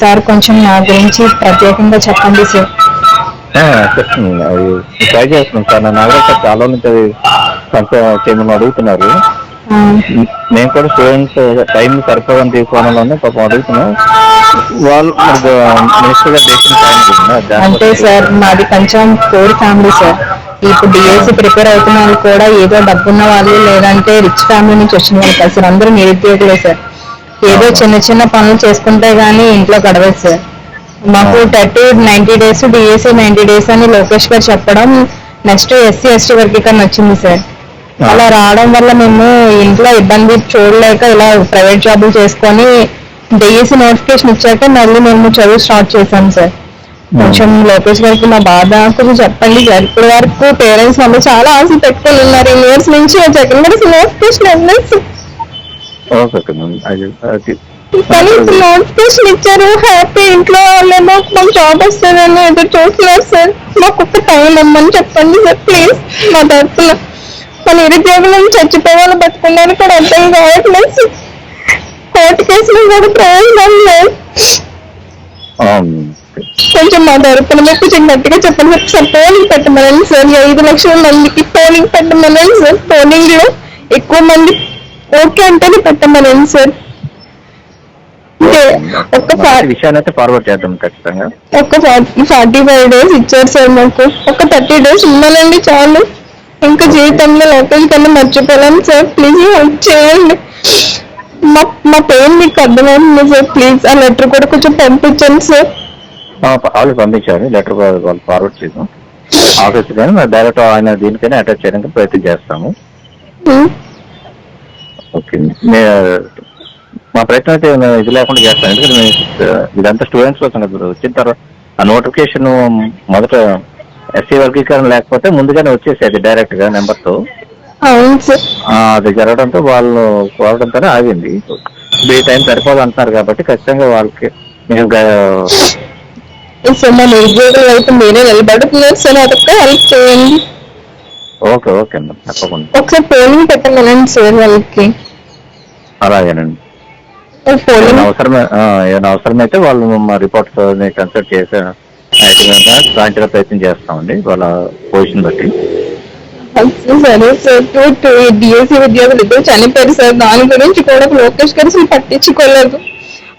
Sir కొంచెం నా గురించి ప్రత్యేకంగా చెప్పండి సార్. అది ట్రై చేస్తున్నాం సార్. నా నాగరాజ్ సార్ చాలా చేయమని అడుగుతున్నారు. మేము కూడా స్టూడెంట్స్ టైం సరిపోదని తీసుకోవడంలోనే పాపం అడుగుతున్నాం. వాళ్ళు మినిస్టర్ గారు డెసిషన్ టైం అంటే సార్ మాది కొంచెం పూర్ ఫ్యామిలీ సార్. ఇప్పుడు డిఎస్సి ప్రిపేర్ అవుతున్న వాళ్ళు కూడా ఏదో డబ్బున్న వాళ్ళు లేదంటే రిచ్ ఫ్యామిలీ నుంచి వచ్చిన వాళ్ళు కాదు సార్. అందరూ నిరుద్యోగులే సార్. ఏదో చిన్న చిన్న పనులు చేసుకుంటే గానీ ఇంట్లో గడవదు సార్. మాకు thirty ninety days DSC ninety days అని లోకేష్ గారు చెప్పడం నెక్స్ట్ ఎస్సీ ఎస్టీ వర్గీకరణ వచ్చింది సార్. అలా రావడం వల్ల మేము ఇంట్లో ఇబ్బంది చూడలేక ఇలా ప్రైవేట్ జాబులు చేసుకొని డిఎస్సి నోటిఫికేషన్ ఇచ్చాక మళ్ళీ మేము చదువు స్టార్ట్ చేశాం సార్. కొంచెం లోకేష్ గారికి మా బాధ కొంచెం చెప్పండి సార్. ఇప్పటి వరకు పేరెంట్స్ మమ్మల్ని చాలా ఆశలు పెట్టుకొని ఉన్నారు. ఇయర్స్ నుంచి క్లాస్ నోటిఫికేషన్ నోటిఫికేషన్ ఇచ్చారు హ్యాపీ ఇంట్లో వాళ్ళేమో మాకు జాబ్ వస్తుందని ఎదురు చూస్తున్నారు సార్. మాకు ఒక టైం ఇమ్మని చెప్పండి సార్ ప్లీజ్ మా తరఫున మన నిరుద్యోగులను చచ్చిపోవాలి బతుకున్నాను కూడా అర్థం కావట్లేదు సార్. కోర్టు కేసులు కూడా ప్రయోజనం లేదు. కొంచెం మా తరపున మీరు కొంచెం గట్టిగా చెప్పండి సార్. సార్ పోలింగ్ పెట్టమనండి సార్. ఐదు లక్షల మందికి పోలింగ్ పెట్టమనండి సార్. పోలింగ్లో ఎక్కువ మంది ఓకే అంటేనే పెట్టమనండి సార్? ఒక విషయాన్ని అయితే ఫార్వర్డ్ చేద్దాం ఖచ్చితంగా. ఒక ఫార్టీ ఫైవ్ డేస్ ఇచ్చారు సార్ మాకు. ఒక థర్టీ డేస్ ఉన్నానండి చాలు. ఇంకా జీవితంలో లోకల్ కన్నా మర్చిపోలేను సార్. ప్లీజ్ హెల్ప్ చేయండి. మా మా పెయిన్ మీకు అర్థమవుతుంది సార్. ప్లీజ్ ఆ లెటర్ కూడా కొంచెం పంపించండి సార్. వాళ్ళు పంపించారు. లెటర్ వాళ్ళు ఫార్వర్డ్ చేద్దాం. ఆఫీస్ కానీ డైరెక్ట్ ఆయన దీనికైనా అటాచ్ చేయడానికి ప్రయత్నం చేస్తాము. మే- మా ప్రయత్నం అయితే ఇది లేకుండా చేస్తాం ఎందుకంటే మేము ఇదంతా స్టూడెంట్స్ కోసం కదా. వచ్చిన తర్వాత ఆ నోటిఫికేషన్ మొదట ఎస్సీ వర్గీకరణ లేకపోతే ముందుగానే వచ్చేసేది డైరెక్ట్గా నెంబర్తో. అవును సార్. ఆ, అది జరగడంతో వాళ్ళు కోరడంతోనే ఆగింది. ఈ టైం సరిపోదు అంటున్నారు కాబట్టి ఖచ్చితంగా వాళ్ళకి మేము మా నిరుద్యోగులు మీరే నిలబడుతున్నారు హెల్ప్ చేయండి. ఓకే ఓకే అండి తప్పకుండా. ఒకసారి పోలింగ్ పెట్టమనండి సార్ వాళ్ళకి. అలాగేనండి ఆ, ఏమైనా అవసరమైతే వాళ్ళు మా రిపోర్ట్స్ కన్సల్ట్ చేసే దాంట్లో ప్రయత్నం చేస్తామండి వాళ్ళ పొజిషన్ బట్టి. సరే సార్ టూ డిఎస్సీ ఉద్యోగులు ఇద్దరు చనిపోయారు సార్ దాని గురించి కూడా లోకేష్ గారు అసలు పట్టించుకోలేదు.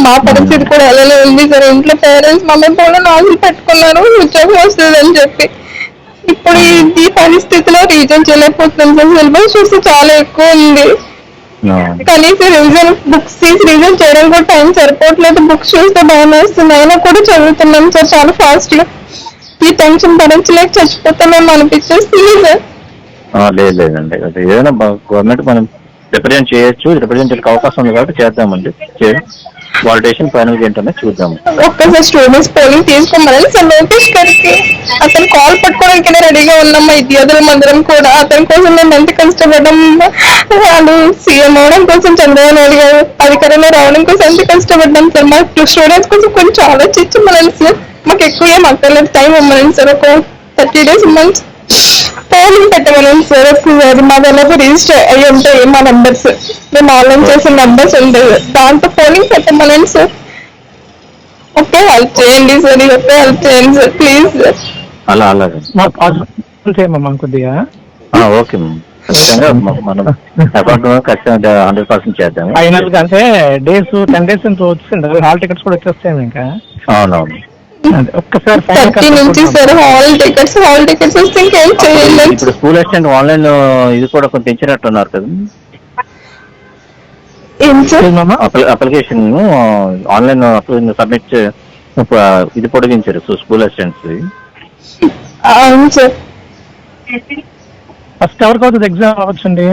మా పరిస్థితి కూడా అలానే ఉంది సార్ ఇంట్లో పేరెంట్స్ మమ్మల్ని కూడా నాలుగు పెట్టుకున్నారు ఉద్యోగం వస్తుంది అని చెప్పి. ఇప్పుడు ఈ- పరిస్థితిలో రీజన్ చేయలేకపోతున్నాం సార్ సిలబస్ చూస్తే చాలా ఎక్కువ ఉంది. కనీసం రివిజన్ బుక్స్ తీసి రివిజన్ చేయడం కూడా టైం సరిపోవట్లేదు. బుక్స్ చూస్తే భయం వేస్తుంది. అయినా కూడా చదువుతున్నాం సార్. చాలా ఫాస్ట్గా. ఈ టెన్షన్ భరించలేక చచ్చిపోతున్నాం అనిపించేస్తుంది సార్ లేదు లేదండి. అది ఏదైనా గవర్నమెంట్ మనం రిప్రజెంట్ చేయొచ్చు. రిప్రజెంట్ చేయడానికి అవకాశం ఉంది కాబట్టి చేద్దామండి. వాలిడేషన్ వాళ్ళ డెసిషన్ ఫైనల్ ఏంటనే చూద్దాం ఒక్కసారి స్టూడెంట్స్ పోలింగ్ తీసుకోమని సార్ లోకేష్ గారికి అతను కాల్ పట్టుకోవడానికి రెడీగా ఉన్నాం మా విద్యార్థుల మందరం కూడా అతని కోసం మేము ఎంత కష్టపడడం? వాళ్ళు సీఎం అవడం కోసం చంద్రబాబు నాయుడు గారు అధికారంలో రావడం కోసం ఎంత కష్టపడ్డాం సార్? మా స్టూడెంట్స్ కోసం కొంచెం ఆలోచించమనండి సార్ మాకు ఎక్కువ ఏం అక్కర్లేదు. టైం ఇవ్వమనండి సార్. ఒక థర్టీ డేస్ ఇవ్వండి పోలింగ్ పెట్టమనండి సార్ ఒకసారి మా దాంట్లో రిజిస్టర్ అయ్యి ఉంటాయి మా నంబర్స్ మేము ఆన్లైన్ చేసిన నంబర్స్ ఉంటాయి దాంట్లో పోలింగ్ పెట్టమనండి సార్. ఓకే హెల్ప్ చేయండి సార్ ఒకే హెల్ప్ చేయండి సార్ ప్లీజ్ సార్. అలా అలాగే. మా పాజిబుల్ చేయమమ్మా కొద్దిగా. ఆ, ఓకే మ్యామ్. ఖచ్చితంగా మ- మనం అకౌంట్ ఖచ్చితంగా హండ్రెడ్ పర్సెంట్ చేద్దాం ఫైనల్గా అంటే డేస్ టెన్ డేస్ నుంచి వచ్చింది హాల్ టికెట్స్ కూడా వచ్చేస్తాయి ఇంకా. అవునవును. ఒక్కసారి థర్టీ నుంచి sir hall tickets hall tickets వస్తే ఇంకేం చేయండి ఇప్పుడు స్కూల్ అసిస్టెంట్ ఆన్లైన్ ఇది కూడా కొంత ఇచ్చినట్టున్నారు కదా. అప్లికేషన్ ఆన్లైన్ సబ్మిట్ ఇది పొడిగించారు స్కూల్ అసిస్టెంట్స్. అవును సార్. ఫస్ట్ ఎవరికి అవుతుంది ఎగ్జామ్ అవ్వచ్చండి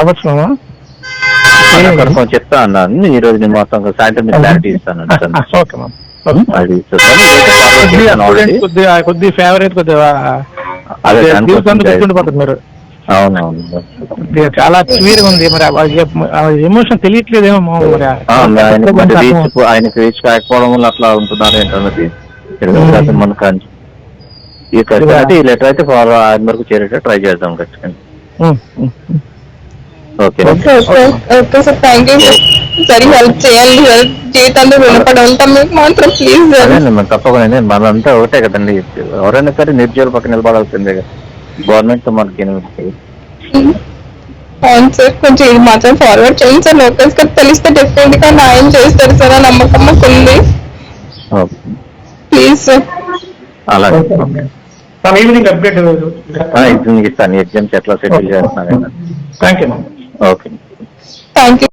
అవ్వచ్చు మామ కొంచెం చెప్తా అన్నాను. ఈ రోజు నేను మొత్తం సాయంత్రం క్లారిటీ ఇస్తాను ఓకే మామ అది. ఇదైతే forward కొద్దిగా కొద్దిగా కొద్ది ఫేవరెట్ కొద్దిగా అదే మీరు. అవునవును. చాలా క్లియర్ ఉంది. మరి ఎమోషన్ తెలియట్లేదేమో మామ మరి. ఆయనకి రీచ్ కాకపోవడం వల్ల అట్లా ఉంటున్నారు ఏంటన్నది. తెలియదు మనకు అని- ఈ ఖచ్చితంగా ఈ లెటర్ అయితే ఫాలో ఆయన వరకు చేరేటట్టు ట్రై చేద్దాం ఖచ్చితంగా. Okay okay sir thank you sir help చేయండి సార్ జీవితంలో రుణపడి ఉంటాం మీకు మాత్రం ప్లీజ్ సార్ తప్పకుండా మనంతా ఒకటే కదండి. ఎవరైనా సరే నిరుద్యోగుల పక్కన నిలబడాల్సిందే కదా. గవర్నమెంట్తో మనకి ఉంటుంది? అవును సార్ కొంచెం ఇది మాత్రం ఫార్వర్డ్ చేయండి సార్ లోకల్స్గా తెలిస్తే డెఫినెట్గా న్యాయం చేస్తారు సార్ ఆ నమ్మకం మాకు ఉంది. ఓకే. ప్లీజ్ సార్ అలాగే. సార్ ఈవినింగ్ అప్డేట్ ఇస్తాను. ఎగ్జామ్స్ ఎట్లా సెటిల్ చేస్తున్నారు. Thank you okay thank you